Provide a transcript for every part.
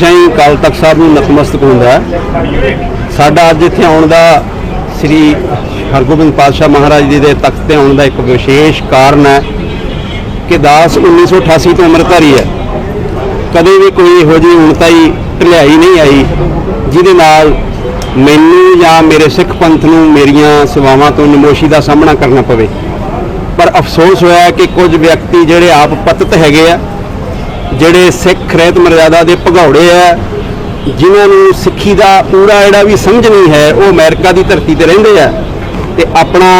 ਹਮੇਸ਼ਾ ਹੀ ਅਕਾਲ ਤਖਤ ਸਾਹਿਬ ਨੂੰ ਨਤਮਸਤਕ ਹੁੰਦਾ ਹੈ। ਸਾਡਾ ਅੱਜ ਇੱਥੇ ਆਉਣ ਦਾ ਸ੍ਰੀ ਹਰਗੋਬਿੰਦ ਪਾਤਸ਼ਾਹ ਮਹਾਰਾਜ ਜੀ ਦੇ ਤਖਤ ਤੇ ਆਉਣ ਦਾ ਇੱਕ ਵਿਸ਼ੇਸ਼ ਕਾਰਨ ਹੈ ਕਿ ਦਾਸ 1988 ਤੋਂ ਅੰਮ੍ਰਿਤਧਾਰੀ ਹੈ। ਕਦੇ ਵੀ ਕੋਈ ਇਹੋ ਜਿਹੀ ਹੁਣਤਾਈ ਢਲਿਆਈ ਨਹੀਂ ਆਈ ਜਿਹਦੇ ਨਾਲ ਮੈਨੂੰ ਜਾਂ ਮੇਰੇ ਸਿੱਖ ਪੰਥ ਨੂੰ ਮੇਰੀਆਂ ਸੇਵਾਵਾਂ ਤੋਂ ਨਮੋਸ਼ੀ ਦਾ ਸਾਹਮਣਾ ਕਰਨਾ ਪਵੇ। ਪਰ ਅਫਸੋਸ ਹੋਇਆ ਕਿ ਕੁਝ ਵਿਅਕਤੀ ਜਿਹੜੇ ਆਪ ਪਤਿਤ ਹੈਗੇ ਆ ਜਿਹੜੇ ਸਿੱਖ ਰਹਿਤ ਮਰਜ਼ਾਦਾ ਦੇ ਭਗੌੜੇ ਆ, ਜਿਨ੍ਹਾਂ ਨੂੰ ਸਿੱਖੀ ਦਾ ਪੂਰਾ ਜਿਹੜਾ ਵੀ ਸਮਝ ਨਹੀਂ ਹੈ, ਉਹ ਅਮਰੀਕਾ ਦੀ ਧਰਤੀ ਤੇ ਰਹਿੰਦੇ ਆ ਤੇ ਆਪਣਾ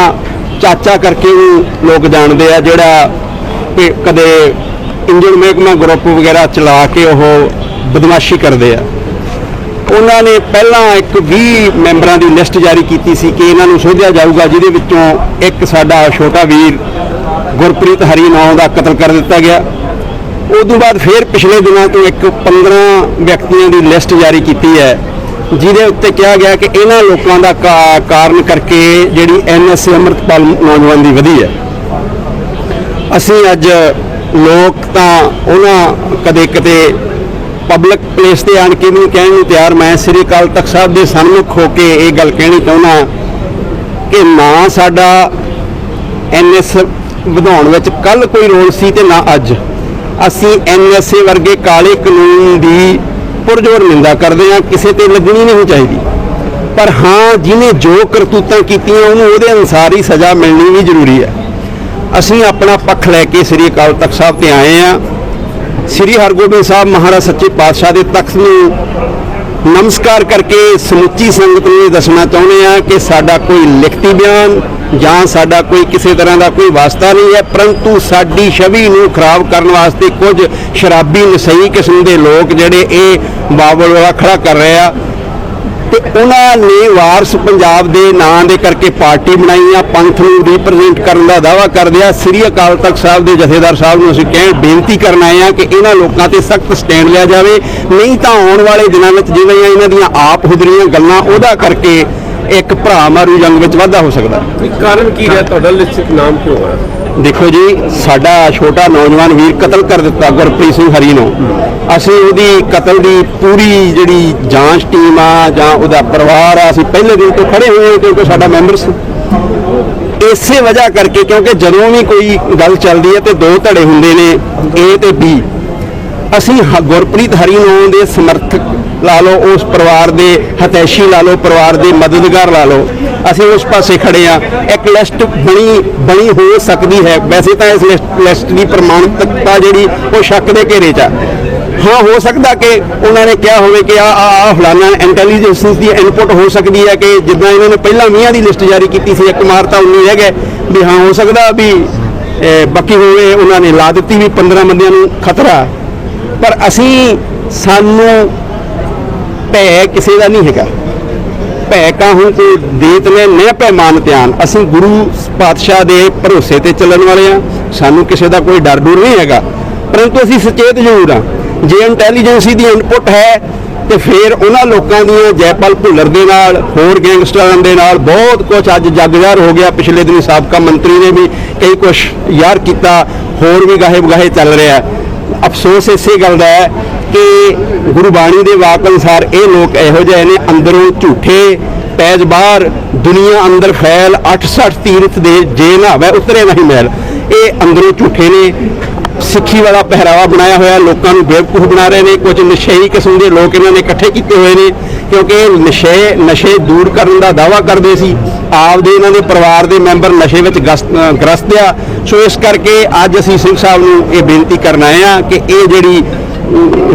ਚਾਚਾ ਕਰਕੇ ਵੀ ਲੋਕ ਜਾਣਦੇ ਆ ਜਿਹੜਾ ਕਿ ਕਦੇ ਇੰਜਨ ਮਹਿਕਮਾ ਗਰੁੱਪ ਵਗੈਰਾ ਚਲਾ ਕੇ ਉਹ ਬਦਮਾਸ਼ੀ ਕਰਦੇ ਆ। ਉਹਨਾਂ ਨੇ ਪਹਿਲਾਂ ਇੱਕ 20 ਮੈਂਬਰਾਂ ਦੀ ਲਿਸਟ ਜਾਰੀ ਕੀਤੀ ਸੀ ਕਿ ਇਹਨਾਂ ਨੂੰ ਸੋਧਿਆ ਜਾਊਗਾ, ਜਿਹਦੇ ਵਿੱਚੋਂ ਇੱਕ ਸਾਡਾ ਛੋਟਾ ਵੀਰ ਗੁਰਪ੍ਰੀਤ ਹਰੀ ਨਾਂ ਦਾ ਕਤਲ ਕਰ ਦਿੱਤਾ ਗਿਆ। ਉਦੋਂ ਬਾਅਦ ਫਿਰ ਪਿਛਲੇ ਦਿਨਾਂ ਤੋਂ ਇੱਕ 15 ਵਿਅਕਤੀਆਂ ਦੀ ਲਿਸਟ ਜਾਰੀ ਕੀਤੀ ਹੈ, ਜਿਹਦੇ ਉੱਤੇ ਕਿਹਾ ਗਿਆ ਕਿ ਇਹਨਾਂ ਲੋਕਾਂ ਦਾ ਕਾ- ਕਾਰਨ ਕਰਕੇ ਜਿਹੜੀ ਐਨਐਸਏ ਅੰਮ੍ਰਿਤਪਾਲ ਨੌਜਵਾਨ ਦੀ ਵਧੀ ਹੈ। ਅਸੀਂ ਅੱਜ ਲੋਕ ਤਾਂ ਉਹਨਾਂ ਕਦੇ ਕਦੇ ਪਬਲਿਕ ਪਲੇਸ ਤੇ ਆਣ ਕੇ ਵੀ ਕਹਿਣ ਨੂੰ ਤਿਆਰ। ਮੈਂ ਸ੍ਰੀ ਅਕਾਲ ਤਖਤ ਸਾਹਿਬ ਦੇ ਸਨਮੁਖ ਹੋ ਕੇ ਇਹ ਗੱਲ ਕਹਿਣੀ ਚਾਹੁੰਦਾ ਕਿ ਨਾ ਸਾਡਾ ਐਨਐਸ ਵਧਾਉਣ ਵਿੱਚ ਕੱਲ ਕੋਈ ਰੋਲ ਸੀ ਤੇ ਨਾ ਅੱਜ। ਅਸੀਂ ਐਨਐਸਏ ਵਰਗੇ ਕਾਲੇ ਕਾਨੂੰਨ ਦੀ ਪੁਰਜੋਰ ਨਿੰਦਾ ਕਰਦੇ ਹਾਂ, ਕਿਸੇ ਤੇ ਲੱਗਣੀ ਨਹੀਂ ਚਾਹੀਦੀ। ਪਰ ਹਾਂ ਜਿਹਨੇ ਜੋ ਕਰਤੂਤਾਂ ਕੀਤੀਆਂ, ਉਹਨੂੰ ਉਹਦੇ ਅਨੁਸਾਰ ਹੀ ਸਜ਼ਾ ਮਿਲਣੀ ਵੀ ਜ਼ਰੂਰੀ ਹੈ। ਅਸੀਂ ਆਪਣਾ ਪੱਖ ਲੈ ਕੇ ਸ੍ਰੀ ਅਕਾਲ ਤਖਤ ਸਾਹਿਬ ਤੇ ਆਏ ਆ ਸ੍ਰੀ ਹਰਗੋਬਿੰਦ ਸਾਹਿਬ ਮਹਾਰਾਜ ਸੱਚੇ ਪਾਤਸ਼ਾਹ ਦੇ ਤਖਤ ਨੂੰ ਨਮਸਕਾਰ ਕਰਕੇ ਸਮੁੱਚੀ ਸੰਗਤ ਨੂੰ ਇਹ ਦੱਸਣਾ ਚਾਹੁੰਦੇ ਆ ਕਿ ਸਾਡਾ ਕੋਈ ਲਿਖਤੀ ਬਿਆਨ ਜਾਂ ਸਾਡਾ ਕੋਈ ਕਿਸੇ ਤਰ੍ਹਾਂ ਦਾ ਕੋਈ ਵਾਸਤਾ ਨਹੀਂ ਹੈ, ਪਰੰਤੂ ਸਾਡੀ ਛਵੀ ਨੂੰ ਖਰਾਬ ਕਰਨ ਵਾਸਤੇ ਕੁਝ ਸ਼ਰਾਬੀ ਨਸਈ ਕਿਸਮ ਦੇ ਲੋਕ ਜਿਹੜੇ ਇਹ ਬਾਬਲ ਵਾਲਾ ਖੜਾ ਕਰ ਰਹੇ ਆ ਤੇ ਉਹਨਾਂ ਨੇ ਵਾਰਸ ਪੰਜਾਬ ਦੇ ਨਾਂ ਦੇ ਕਰਕੇ ਪਾਰਟੀ ਬਣਾਈ ਆ, ਪੰਥ ਨੂੰ ਰਿਪਰੈਜ਼ੈਂਟ ਕਰਨ ਦਾ ਦਾਵਾ ਕਰਦੇ ਆ। ਸ੍ਰੀ ਅਕਾਲ ਤਖਤ ਸਾਹਿਬ ਦੇ ਜਥੇਦਾਰ ਸਾਹਿਬ ਨੂੰ ਅਸੀਂ ਕਹਿਣ, ਬੇਨਤੀ ਕਰਨ ਆਏ ਆ ਕਿ ਇਹਨਾਂ ਲੋਕਾਂ ਤੇ ਸਖਤ ਸਟੈਂਡ ਲਿਆ ਜਾਵੇ। ਨਹੀਂ ਤਾਂ ਆਉਣ ਵਾਲੇ ਦਿਨਾਂ ਵਿੱਚ ਜਿਵੇਂ ਇਹਨਾਂ ਦੀਆਂ ਆਪ ਹੁਦਰੀਆਂ ਗੱਲਾਂ, ਉਹਦਾ ਕਰਕੇ ਇੱਕ ਭਰਾ ਮਾਰੂ ਜੰਗ ਵਿੱਚ ਵਾਧਾ ਹੋ ਸਕਦਾ। ਇਹ ਕਾਰਨ ਕੀ ਰਿਹਾ? ਤੁਹਾਡਾ ਲਿਸਟ ਨਾਮ ਕਿਉਂ ਹੈ ਦੇਖੋ ਜੀ ਸਾਡਾ ਛੋਟਾ ਨੌਜਵਾਨ ਵੀਰ ਕਤਲ ਕਰ ਦਿੱਤਾ ਗੁਰਪ੍ਰੀਤ ਸਿੰਘ ਹਰੀ ਨੂੰ। ਅਸੀਂ ਉਹਦੀ ਕਤਲ ਦੀ ਪੂਰੀ ਜਿਹੜੀ ਜਾਂਚ ਟੀਮ ਆ ਜਾਂ ਉਹਦਾ ਪਰਿਵਾਰ ਆ ਅਸੀਂ ਪਹਿਲੇ ਦਿਨ ਤੋਂ ਖੜੇ ਹੋਏ ਹਾਂ ਕਿਉਂਕਿ ਸਾਡਾ ਮੈਂਬਰ ਸੀ। ਇਸੇ ਵਜ੍ਹਾ ਕਰਕੇ ਕਿਉਂਕਿ ਜਦੋਂ ਵੀ ਕੋਈ ਗੱਲ ਚੱਲਦੀ ਹੈ ਤੇ ਦੋ ਧੜੇ ਹੁੰਦੇ ਨੇ A ਤੇ B ਅਸੀਂ ਹ- ਗੁਰਪ੍ਰੀਤ ਹਰੀ ਨੂੰ ਦੇ ਸਮਰਥਕ ਲਾ ਲਓ, ਉਸ ਪਰਿਵਾਰ ਦੇ ਹਤੈਸ਼ੀ ਲਾ ਲਓ, ਪਰਿਵਾਰ ਦੇ ਮਦਦਗਾਰ ਲਾ ਲਓ। ਅਸੀਂ ਉਸ ਪਾਸੇ ਖੜੇ ਆ ਇੱਕ ਲਿਸਟ ਬਣੀ ਬਣੀ ਹੋ ਸਕਦੀ ਹੈ। ਵੈਸੇ ਤਾਂ ਇਸ ਲਿਸਟ- ਲਿਸਟ ਦੀ ਪ੍ਰਮਾਣਿਕਤਾ ਜਿਹੜੀ, ਉਹ ਸ਼ੱਕ ਦੇ ਘੇਰੇ 'ਚ ਆ। ਹਾਂ, ਹੋ ਸਕਦਾ ਕਿ ਉਹਨਾਂ ਨੇ ਕਿਹਾ ਹੋਵੇ ਕਿ ਆ ਆ ਫਲਾਣਾ ਇੰਟੈਲੀਜੈਂਸ ਦੀ ਇਨਪੁਟ ਹੋ ਸਕਦੀ ਹੈ ਕਿ ਜਿੱਦਾਂ ਇਹਨਾਂ ਨੇ ਪਹਿਲਾਂ 20 ਦੀ ਲਿਸਟ ਜਾਰੀ ਕੀਤੀ ਸੀ, ਇੱਕ ਮਾਰ ਤਾਂ 19 ਰਹਿ ਗਏ ਵੀ ਹਾਂ, ਹੋ ਸਕਦਾ ਵੀ ਬਾਕੀ ਹੋਵੇ, ਉਹਨਾਂ ਨੇ ਲਾ ਦਿੱਤੀ ਵੀ 15 ਬੰਦਿਆਂ ਨੂੰ ਖਤਰਾ। ਪਰ ਅਸੀਂ ਸਾਨੂੰ ਭੈ ਕਿਸੇ ਦਾ ਨਹੀਂ ਹੈਗਾ। ਭੈ ਕਾਹੂ ਕੋ ਦੇਤ ਨੇ ਨਹਿ ਭੈ ਧਿਆਨ ਅਸੀਂ ਗੁਰੂ ਪਾਤਸ਼ਾਹ ਦੇ ਭਰੋਸੇ ਤੇ ਚੱਲਣ ਵਾਲੇ ਆ ਸਾਨੂੰ ਕਿਸੇ ਦਾ ਕੋਈ ਡਰ ਡਰ ਨਹੀਂ ਹੈਗਾ। ਪਰੰਤੂ ਅਸੀਂ ਸੁਚੇਤ ਜ਼ਰੂਰ ਆ ਜੇ ਇੰਟੈਲੀਜੈਂਸੀ ਦੀ ਇਨਪੁਟ ਹੈ, ਤੇ ਫਿਰ ਉਹਨਾਂ ਲੋਕਾਂ ਦੀਆਂ ਜੈਪਾਲ ਭੁੱਲਰ ਦੇ ਨਾਲ, ਹੋਰ ਗੈਂਗਸਟਰਾਂ ਦੇ ਨਾਲ ਬਹੁਤ ਕੁਝ ਅੱਜ ਜੱਗਜ਼ਾਰ ਹੋ ਗਿਆ। ਪਿਛਲੇ ਦਿਨੀ ਸਾਬਕਾ ਮੰਤਰੀ ਨੇ ਵੀ ਕਈ ਕੁਝ ਯਾਰ ਕੀਤਾ, ਹੋਰ ਵੀ ਗਾਹੇ ਬਗਾਹੇ ਚੱਲ ਰਿਹਾ ਅਫਸੋਸ ਇਸੇ ਗੱਲ ਦਾ ਹੈ ਕਿ ਗੁਰਬਾਣੀ ਦੇ ਵਾਕ ਅਨੁਸਾਰ ਇਹ ਲੋਕ ਇਹੋ ਜਿਹੇ ਨੇ, ਅੰਦਰੋਂ ਝੂਠੇ, ਪੈਜ ਬਾਹਰ, ਦੁਨੀਆ ਅੰਦਰ ਫੈਲ 68 ਤੀਰਥ ਦੇ ਜੇ ਨਾ ਹੋਵੇ, ਉਤਰੇ ਨਹੀਂ ਮੈਲ ਇਹ ਅੰਦਰੋਂ ਝੂਠੇ ਨੇ। ਸਿੱਖੀ ਵਾਲਾ ਪਹਿਰਾਵਾ ਬਣਾਇਆ ਹੋਇਆ, ਲੋਕਾਂ ਨੂੰ ਬੇਵਕੂਫ ਬਣਾ ਰਹੇ ਨੇ। ਕੁਝ ਨਸ਼ੇਈ ਕਿਸਮ ਦੇ ਲੋਕ ਇਹਨਾਂ ਨੇ ਇਕੱਠੇ ਕੀਤੇ ਹੋਏ ਨੇ, ਕਿਉਂਕਿ ਇਹ ਨਸ਼ੇ ਨਸ਼ੇ ਦੂਰ ਕਰਨ ਦਾ ਦਾਵਾ ਕਰਦੇ ਸੀ। ਆਪਦੇ ਇਹਨਾਂ ਦੇ ਪਰਿਵਾਰ ਦੇ ਮੈਂਬਰ ਨਸ਼ੇ ਵਿੱਚ ਗਸਤ- ਗ੍ਰਸਤ ਆ। ਸੋ ਇਸ ਕਰਕੇ ਅੱਜ ਅਸੀਂ ਸਿੰਘ ਸਾਹਿਬ ਨੂੰ ਇਹ ਬੇਨਤੀ ਕਰਨ ਆਏ ਆ ਕਿ ਇਹ ਜਿਹੜੀ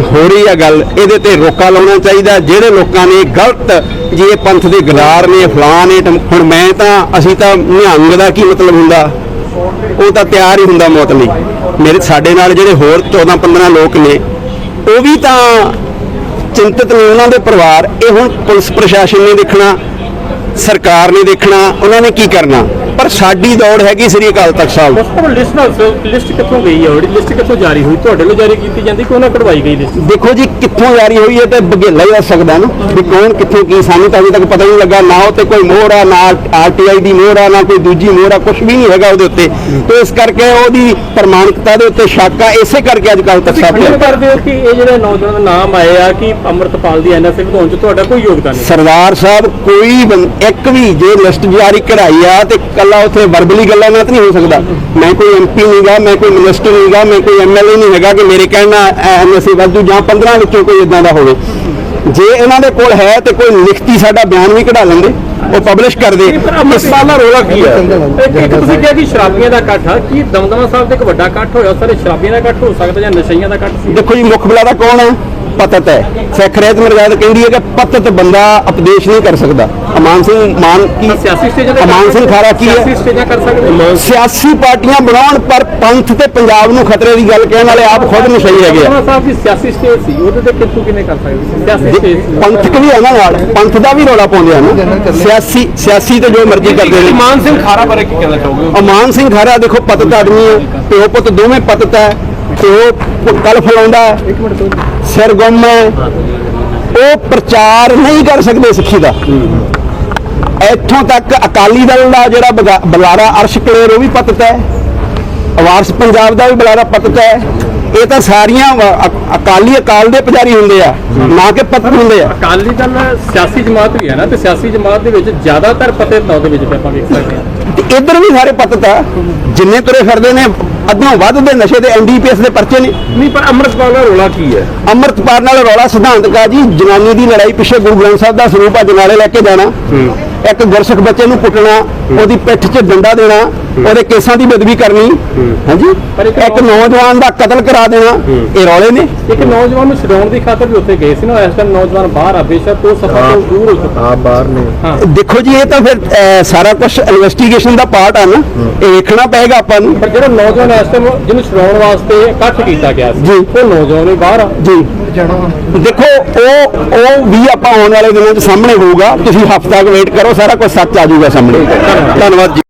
ਹੋ ਰਹੀ ਆ ਗੱਲ, ਇਹਦੇ ਤੇ ਰੋਕਾ ਲਾਉਣਾ ਚਾਹੀਦਾ। ਜਿਹੜੇ ਲੋਕਾਂ ਨੇ ਗਲਤ ਜੀ ਇਹ ਪੰਥ ਦੇ ਗਦਾਰ ਨੇ, ਫਲਾਣ ਨੇ ਹੁਣ ਮੈਂ ਤਾਂ, ਅਸੀਂ ਤਾਂ ਨਿਹੰਗ ਦਾ ਕੀ ਮਤਲਬ ਹੁੰਦਾ? ਉਹ ਤਾਂ ਤਿਆਰ ਹੀ ਹੁੰਦਾ ਮੌਤ ਲਈ। ਮੇਰੇ, ਸਾਡੇ ਨਾਲ ਜਿਹੜੇ ਹੋਰ 14 15 ਲੋਕ ਨੇ, ਉਹ ਵੀ ਤਾਂ ਚਿੰਤਤ ਨੇ ਉਹਨਾਂ ਦੇ ਪਰਿਵਾਰ। ਇਹ ਹੁਣ ਪੁਲਿਸ ਪ੍ਰਸ਼ਾਸਨ ਨੇ ਦੇਖਣਾ, ਸਰਕਾਰ ਨੇ ਦੇਖਣਾ, ਉਹਨਾਂ ਨੇ ਕੀ ਕਰਨਾ? ਪਰ ਸਾਡੀ ਦੌੜ ਹੈਗੀ ਸ੍ਰੀ ਅਕਾਲ ਤਖਤ ਸਾਹਿਬ ਉਸ ਲਿਸਟ ਨਾਲ ਲਿਸਟ ਕਿੱਥੋਂ ਗਈ ਹੈ? ਉਹਦੀ ਲਿਸਟ ਕਿੱਥੋਂ ਜਾਰੀ ਹੋਈ? ਤੁਹਾਡੇ ਵੱਲੋਂ ਜਾਰੀ ਕੀਤੀ ਜਾਂਦੀ ਕਿ ਉਹਨਾਂ ਕਢਵਾਈ ਗਈ ਲਿਸਟ ਦੇਖੋ ਜੀ ਕਿੱਥੋਂ ਜਾਰੀ ਹੋਈ ਹੈ ਤੇ ਬਗੇਲਾ ਹੀ ਦੱਸ ਸਕਦਾ ਨਾ ਵੀ ਕੌਣ ਕਿੱਥੋਂ ਕੀ ਸਾਨੂੰ ਤਾਂ ਅਜੇ ਤੱਕ ਪਤਾ ਨਹੀਂ ਲੱਗਾ ਨਾ ਉਹ ਤੇ ਕੋਈ ਮੋਹਰ ਆ ਨਾ ਆਰਟੀਆਈ ਦੀ ਮੋਹਰ ਆ ਨਾ ਕੋਈ ਦੂਜੀ ਮੋਹਰ ਆ ਕੁਝ ਵੀ ਨਹੀਂ ਹੈਗਾ ਉਹਦੇ ਉੱਤੇ। ਤੇ ਇਸ ਕਰਕੇ ਉਹਦੀ ਪ੍ਰਮਾਣਿਕਤਾ ਦੇ ਉੱਤੇ ਸ਼ੱਕ ਆ ਇਸੇ ਕਰਕੇ ਅੱਜ ਕੱਲ੍ਹ ਤੱਕ ਸਾਹਿਬ ਤੇ। ਕਰਦੇ ਹੋ ਕਿ ਇਹ ਜਿਹੜੇ ਨੌਜਵਾਨ ਦੇ ਨਾਮ ਆਏ ਆ ਕਿ ਅੰਮ੍ਰਿਤਪਾਲ ਦੀ ਐਨਐਸਏ ਵਧਾਉਣ ਚ ਤੁਹਾਡਾ ਕੋਈ ਯੋਗਦਾਨ ਨਹੀਂ? ਸਰਦਾਰ ਸਾਹਿਬ ਕੋਈ ਇੱਕ ਵੀ ਜੇ ਲਿਸਟ ਜਾਰੀ ਕਰਾਈ ਆ ਤੇ ਕੱਲਾ ਉੱਥੇ ਵਰਬਲੀ ਗੱਲਾਂ ਨਾਲ ਨਹੀਂ ਹੋ ਸਕਦਾ। ਮੈਂ ਕੋਈ ਐਮਪੀ ਨਹੀਂਗਾ ਮੈਂ ਕੋਈ ਮਿਨਿਸਟਰ ਨਹੀਂਗਾ ਮੈਂ ਕੋਈ ਐਮਐਲਏ ਨਹੀਂ ਹੈਗਾ ਕਿ ਮੇਰੇ ਕਹਿਣਾ ਐਮਐਸਏ ਵਾਧੂ ਜਾਂ 15 ਵਿੱਚੋਂ ਕੋਈ ਇਦਾਂ ਦਾ ਹੋਵੇ। ਜੇ ਇਹਨਾਂ ਦੇ ਕੋਲ ਹੈ ਤੇ ਕੋਈ ਲਿਖਤੀ ਸਾਡਾ ਬਿਆਨ ਵੀ ਕਢਾ ਲੈਂਦੇ ਉਹ ਪਬਲਿਸ਼ ਕਰ ਦੇ। ਪਰ ਅੰਮ੍ਰਿਤਪਾਲ ਦਾ ਰੋਲਾ ਕੀ ਹੈ? ਇੱਕ ਤੁਸੀਂ ਕਿਹਾ ਕਿ ਸ਼ਰਾਬੀਆਂ ਦਾ ਇਕੱਠ ਆ ਕੀ ਦਮਦਮਾ ਸਾਹਿਬ ਤੇ ਇੱਕ ਵੱਡਾ ਇਕੱਠ ਹੋਇਆ? ਸਾਰੇ ਸ਼ਰਾਬੀਆਂ ਦਾ ਇਕੱਠ ਹੋ ਸਕਦਾ ਜਾਂ ਨਸ਼ਈਆਂ ਦਾ ਇਕੱਠ ਸੀ? ਦੇਖੋ ਜੀ ਮੁੱਖ ਬੁਲਾਰਾ ਕੌਣ ਹੈ? ਪਤਤ ਹੈ। ਸਿੱਖ ਰਹਿਤ ਮਰਜ਼ਾਦ ਕਹਿੰਦੀ ਹੈ ਕਿ ਪਤਤ ਬੰਦਾ ਉਪਦੇਸ਼ ਨਹੀਂ ਕਰ ਸਕਦਾ। ਅਮਾਨ ਸਿੰਘ ਮਾਨ ਕੀ ਤਾਂ ਸਿਆਸੀ ਸਟੇਜਾਂ ਤੇ ਅਮਾਨ ਸਿੰਘ ਖਾਰਾ ਕੀ ਸਿਆਸੀ ਹੈ ਸਟੇਜਾਂ ਕਰ ਸਕਦੇ ਸਿਆਸੀ ਪਾਰਟੀਆਂ ਬਣਾਉਣ ਪਰ ਪੰਥ ਤੇ ਪੰਜਾਬ ਨੂੰ ਖਤਰੇ ਦੀ ਗੱਲ ਕਹਿਣ ਵਾਲੇ ਆਪ ਖੁਦ ਨਸ਼ਈ ਹੈਗੇ ਆ। ਸਾਹਿਬ ਦੀ ਸਿਆਸੀ ਸਟੇਜ ਸੀ। ਉਹਦੇ ਤੇ ਕਿੰਤੂ ਕਿਨੇ ਕਰ ਸਕਦੇ ਸੀ? ਸਿਆਸੀ ਸਟੇਜ ਸੀ। ਪੰਥਕ ਵੀ ਇਹਨਾਂ ਨਾਲ? ਪੰਥ ਦਾ ਵੀ ਰੌਲਾ ਪਾਉਂਦੇ ਆ ਨਾ। ਸਿਆਸੀ ਸਿਆਸੀ ਤੇ ਜੋ ਮਰਜ਼ੀ ਕਰਦੇ ਨੇ। ਮਾਨ ਸਿੰਘ ਖਾਰਾ ਬਾਰੇ ਕੀ ਕਹਿਣਾ ਚਾਹੋਗੇ? ਅਮਾਨ ਸਿੰਘ ਖਾਰਾ ਦੇਖੋ ਪਤਤ ਆਦਮੀ ਹੈ। ਪਿਓ ਪੁੱਤ ਦੋਵੇਂ ਪਤਤ ਹੈ। ਪਿਓ ਕਲ ਫਲਾਉਂਦਾ ਹੈ। ਸਿਰ ਗੁੰਮ ਹੈ। ਉਹ ਪ੍ਰਚਾਰ ਨਹੀਂ ਕਰ ਸਕਦੇ ਸਿੱਖੀ ਦਾ। ਇੱਥੋਂ ਤੱਕ ਅਕਾਲੀ ਦਲ ਦਾ ਜਿਹੜਾ ਬਗਾ- ਬੁਲਾਰਾ ਅਰਸ਼ ਕਲੇਰ, ਉਹ ਵੀ ਪਤਤ ਹੈ। ਵਾਰਸ ਪੰਜਾਬ ਦਾ ਵੀ ਬੁਲਾਰਾ ਪਤਤ ਹੈ। ਇਹ ਤਾਂ ਸਾਰੀਆਂ ਅਕਾਲੀ ਅਕਾਲ ਦੇ ਪੁਜਾਰੀ ਹੁੰਦੇ ਆ। ਨਾ ਕਿ ਪਤਤ ਹੁੰਦੇ ਆ। ਅਕਾਲੀ ਦਲ ਸਿਆਸੀ ਜਮਾਤ ਵੀ ਹੈ ਨਾ ਤੇ ਸਿਆਸੀ ਜਮਾਤ ਦੇ ਵਿੱਚ ਜ਼ਿਆਦਾਤਰ ਪਤੇ ਤਾਂ ਉਹਦੇ ਵਿੱਚ ਆਪਾਂ ਵੇਖ ਸਕਦੇ ਹਾਂ। ਤੇ ਇੱਧਰ ਵੀ ਸਾਰੇ ਪਤਤ ਆ ਜਿੰਨੇ ਤੁਰੇ ਫਿਰਦੇ ਨੇ ਅੱਧੋਂ ਵੱਧ ਦੇ ਨਸ਼ੇ ਦੇ ਐਨਡੀਪੀਐਸ ਦੇ ਪਰਚੇ ਨੇ। ਨਹੀਂ ਪਰ ਅੰਮ੍ਰਿਤਪਾਲ ਦਾ ਰੋਲਾ ਕੀ ਹੈ? ਅੰਮ੍ਰਿਤਪਾਲ ਨਾਲ ਰੌਲਾ ਸਿਧਾਂਤਕ ਆ ਜੀ ਜਨਾਨੀ ਦੀ ਲੜਾਈ ਪਿੱਛੇ ਗੁਰੂ ਗ੍ਰੰਥ ਸਾਹਿਬ ਦਾ ਸਰੂਪ ਆ ਜਨਾਲੇ ਲੈ ਕੇ ਜਾਣਾ। ਇੱਕ ਗੁਰਸਿੱਖ ਬੱਚੇ ਨੂੰ ਕੁੱਟਣਾ ਉਹਦੀ ਪਿੱਠ 'ਚ ਡੰਡਾ ਦੇਣਾ ਉਹਦੇ ਕੇਸਾਂ ਦੀ ਬਦਵੀ ਕਰਨੀ। ਹਾਂਜੀ? ਇੱਕ ਨੌਜਵਾਨ ਦਾ ਕਤਲ ਕਰਾ ਦੇਣਾ ਇਹ ਰੌਲੇ ਨੇ। ਇੱਕ ਨੌਜਵਾਨ ਨੂੰ ਛਡਾਉਣ ਦੀ ਖਾਤਰ ਵੀ ਉੱਥੇ ਗਏ ਸੀ ਨਾ ਇਸ ਟਾਈਮ ਨੌਜਵਾਨ ਬਾਹਰ ਆ ਬੇਸ਼ੱਕ ਉਹ ਸਫਰ ਤੋਂ ਦੂਰ ਹੋ ਚੁੱਕਾ। ਆ ਬਾਹਰ ਨੇ। ਹਾਂ। ਦੇਖੋ ਜੀ ਇਹ ਤਾਂ ਫਿਰ ਅਹ, ਸਾਰਾ ਕੁਝ ਇਨਵੈਸਟੀਗੇਸ਼ਨ ਦਾ ਪਾਰਟ ਆ ਨਾ। ਇਹ ਵੇਖਣਾ ਪਏਗਾ ਆਪਾਂ ਨੂੰ। ਪਰ ਜਿਹੜਾ ਨੌਜਵਾਨ ਇਸ ਟਾਈਮ ਜਿਹਨੂੰ ਛਡਾਉਣ ਵਾਸਤੇ ਇਕੱਠ ਕੀਤਾ ਗਿਆ ਸੀ ਜੀ। ਉਹ ਨੌਜਵਾਨ ਹੀ ਬਾਹਰ ਆ। ਜੀ। ਦੇਖੋ ਉਹ ਉਹ ਵੀ ਆਪਾਂ ਆਉਣ ਵਾਲੇ ਦਿਨਾਂ 'ਚ ਸਾਹਮਣੇ ਹੋਊਗਾ। ਤੁਸੀਂ ਹਫ਼ਤਾ ਕੁ ਵੇਟ ਕਰੋ ਸਾਰਾ ਕੁਝ ਸੱਚ ਆ ਜਾਊਗਾ ਸਾਹਮਣੇ। ਧੰਨਵਾਦ ਜੀ।